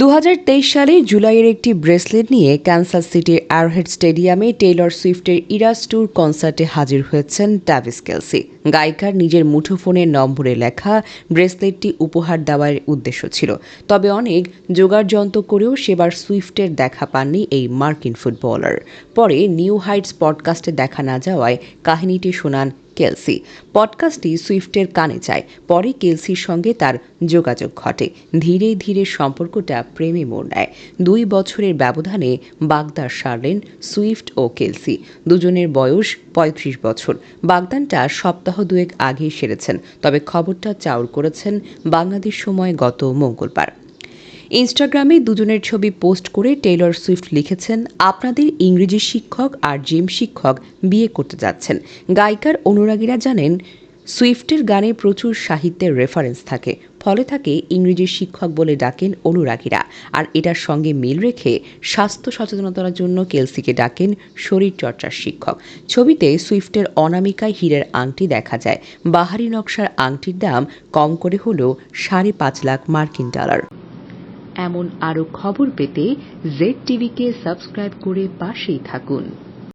দু হাজার তেইশ সালে জুলাইয়ের একটি ব্রেসলেট নিয়ে ক্যান্সার সিটির অ্যারহেড স্টেডিয়ামে টেইলর সুইফটের ইরাস ট্যুর কনসার্টে হাজির হয়েছেন ট্যাভিস কেলসি। গায়িকার নিজের মুঠোফোনের নম্বরে লেখা ব্রেসলেটটি উপহার দেওয়ার উদ্দেশ্য ছিল। তবে অনেক যোগাড়যন্ত্র করেও সেবার সুইফটের দেখা পাননি এই মার্কিন ফুটবলার। পরে নিউ হাইটস পডকাস্টে দেখা না যাওয়ায় কাহিনীটি শোনান কেলসি। পডকাস্টটি সুইফটের কানে যায়, পরে কেলসির সঙ্গে তার যোগাযোগ ঘটে। ধীরে ধীরে সম্পর্কটা প্রেমে মোড় নেয়। দুই বছরের ব্যবধানে বাগদার সারলেন সুইফট ও কেলসি। দুজনের বয়স পঁয়ত্রিশ বছর। বাগদানটা সপ্তাহ দুয়েক আগেই সেরেছেন, তবে খবরটা চাউর করেছেন বাংলাদেশ সময় গত মঙ্গলবার। ইনস্টাগ্রামে দুজনের ছবি পোস্ট করে টেইলর সুইফট লিখেছেন, আপনাদের ইংরেজি শিক্ষক আর জিম শিক্ষক বিয়ে করতে যাচ্ছেন। গায়িকার অনুরাগীরা জানেন সুইফটের গানে প্রচুর সাহিত্যের রেফারেন্স থাকে। ফলে থাকে ইংরেজি শিক্ষক বলে ডাকেন অনুরাগীরা। আর এটার সঙ্গে মিল রেখে স্বাস্থ্য সচেতনতার জন্য কেলসিকে ডাকেন শরীরচর্চার শিক্ষক। ছবিতে সুইফটের অনামিকায় হীরের আংটি দেখা যায়। বাহারি নকশার আংটির দাম কম করে হলেও সাড়ে পাঁচ লাখ মার্কিন ডলার। এমন আরও খবর পেতে জেড টিভিকে সাবস্ক্রাইব করে পাশেই থাকুন।